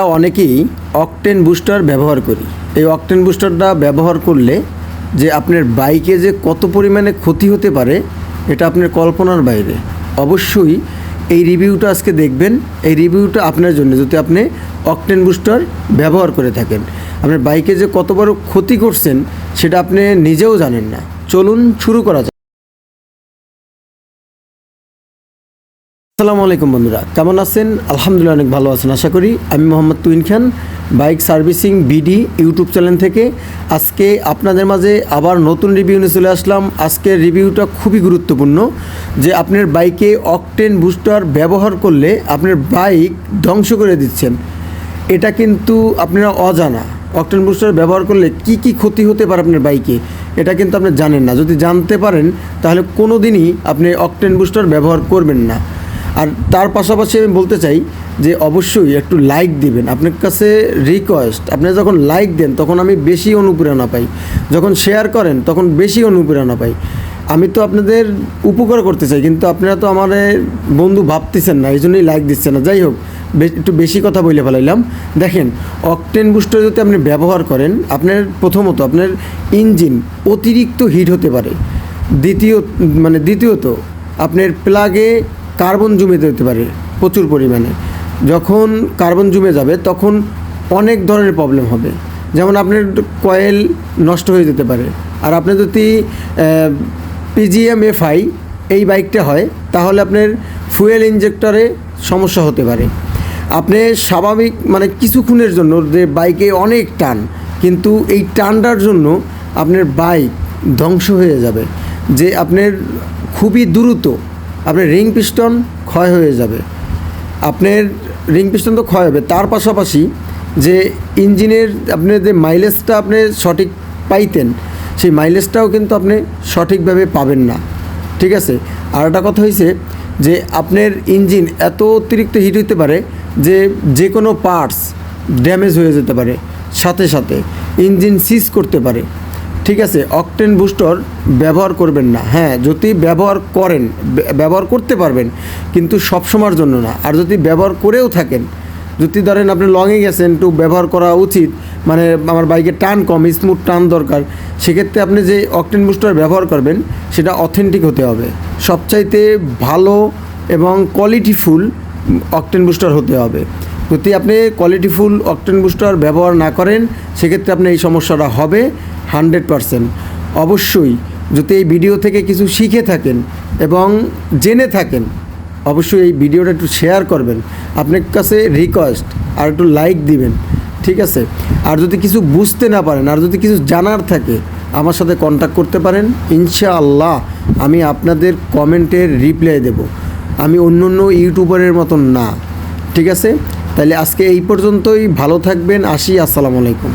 আমরা অনেকেই octane booster ব্যবহার করি। এই অকটেন বুস্টারটা ব্যবহার করলে যে আপনার বাইকে যে কত পরিমাণে ক্ষতি হতে পারে, এটা আপনার কল্পনার বাইরে। অবশ্যই এই রিভিউটা আজকে দেখবেন। এই রিভিউটা আপনার জন্য, যদি আপনি অকটেন বুস্টার ব্যবহার করে থাকেন। আপনার বাইকে যে কত বড় ক্ষতি করছেন, সেটা আপনি নিজেও জানেন না। চলুন শুরু করা যাক। আসসালামু আলাইকুম বন্ধুরা, কেমন আছেন? আলহামদুলিল্লাহ অনেক ভালো আছেন, আশা করি আমি Mohammad Tuin Khan, bike servicing BD YouTube channel থেকে। আজকে আপনাদের মাঝে আবার নতুন রিভিউ নিয়ে চলে আসলাম। আজকের রিভিউটা খুবই গুরুত্বপূর্ণ যে আপনার বাইকে অকটেন বুস্টার ব্যবহার করলে আপনার বাইক ধ্বংস করে দিচ্ছেন। এটা কিন্তু আপনারা অজানা। অকটেন বুস্টার ব্যবহার করলে কি কি ক্ষতি হতে পারে আপনার বাইকে, এটা কিন্তু আপনি জানেন না। যদি জানতে পারেন, তাহলে কোনো দিনই আপনি অকটেন বুস্টার ব্যবহার করবেন না। আর তার পাশাপাশি আমি বলতে চাই যে অবশ্যই একটু লাইক দিবেন। আপনার কাছে রিকোয়েস্ট আপনি যখন লাইক দেন, তখন আমি বেশি অনুপ্রেরণা পাই। যখন শেয়ার করেন, তখন বেশি অনুপ্রেরণা পাই। আমি তো আপনাদের উপকার করতে চাই, কিন্তু আপনারা তো আমার বন্ধু ভাবতেছেন না এই জন্যই লাইক দিচ্ছেন না। যাই হোক একটু বেশি কথা বলে ফেলাইলাম। দেখেন অকটেন বুস্টার যদি আপনি ব্যবহার করেন, আপনার প্রথমত আপনার ইঞ্জিন অতিরিক্ত হিট হতে পারে। দ্বিতীয় মানে দ্বিতীয়ত, আপনার প্লাগে কার্বন জমে যেতে পারে প্রচুর পরিমাণে। যখন কার্বন জমে যাবে, তখন অনেক ধরনের প্রবলেম হবে। যেমন আপনার কয়েল নষ্ট হয়ে যেতে পারে। আর আপনি যদি পিজিএম এফআই এই বাইকটা হয়, তাহলে আপনার ফুয়েল ইঞ্জেক্টরে সমস্যা হতে পারে। আপনি স্বাভাবিক মানে কিছুক্ষণের জন্য যে বাইকে অনেক টান, কিন্তু এই টানটার জন্য আপনার বাইক ধ্বংস হয়ে যাবে। যে আপনার খুবই দ্রুত আপনার রিং পিস্টন ক্ষয় হয়ে যাবে। আপনার রিং পিস্টন তো ক্ষয় হবে। তার পাশাপাশি যে ইঞ্জিনের আপনার যে মাইলেজটা আপনি সঠিক পাইতেন, সেই মাইলেজটাও কিন্তু আপনি সঠিকভাবে পাবেন না। ঠিক আছে? আর একটা কথা হয়েছে যে আপনার ইঞ্জিন এত অতিরিক্ত হিট হতে পারে যে যে কোনো পার্টস ড্যামেজ হয়ে যেতে পারে। সাথে সাথে ইঞ্জিন সিজ করতে পারে। ঠিক আছে, অকটেন বুস্টার ব্যবহার করবেন না। হ্যাঁ যদি ব্যবহার করেন ব্যবহার করতে পারবেন, কিন্তু সব সময়ের জন্য না। আর যদি ব্যবহার করেও থাকেন, যদি ধরেন আপনি লংয়ে গেছেন, একটু ব্যবহার করা উচিত মানে আমার বাইকের টান কম স্মুথ টান দরকার, সেক্ষেত্রে আপনি যে অকটেন বুস্টার ব্যবহার করবেন, সেটা অথেন্টিক হতে হবে। সবচাইতে ভালো এবং কোয়ালিটিফুল অকটেন বুস্টার হতে হবে। যদি আপনি কোয়ালিটিফুল অকটেন বুস্টার ব্যবহার না করেন, সেক্ষেত্রে আপনি এই সমস্যাটা হবে হান্ড্রেড পারসেন্ট। অবশ্যই যদি এই ভিডিও থেকে কিছু শিখে থাকেন এবং জেনে থাকেন, অবশ্যই এই ভিডিওটা একটু শেয়ার করবেন। আপনার কাছে রিকোয়েস্ট আর একটু লাইক দিবেন, ঠিক আছে? আর যদি কিছু বুঝতে না পারেন, আর যদি কিছু জানার থাকে, আমার সাথে কন্ট্যাক্ট করতে পারেন। ইনশাআল্লাহ আমি আপনাদের কমেন্টের রিপ্লাই দেব। আমি অন্য অন্য ইউটিউবারের মতন না, ঠিক আছে? তাহলে আজকে এই পর্যন্তই ভালো থাকবেন আসি আসসালামু আলাইকুম।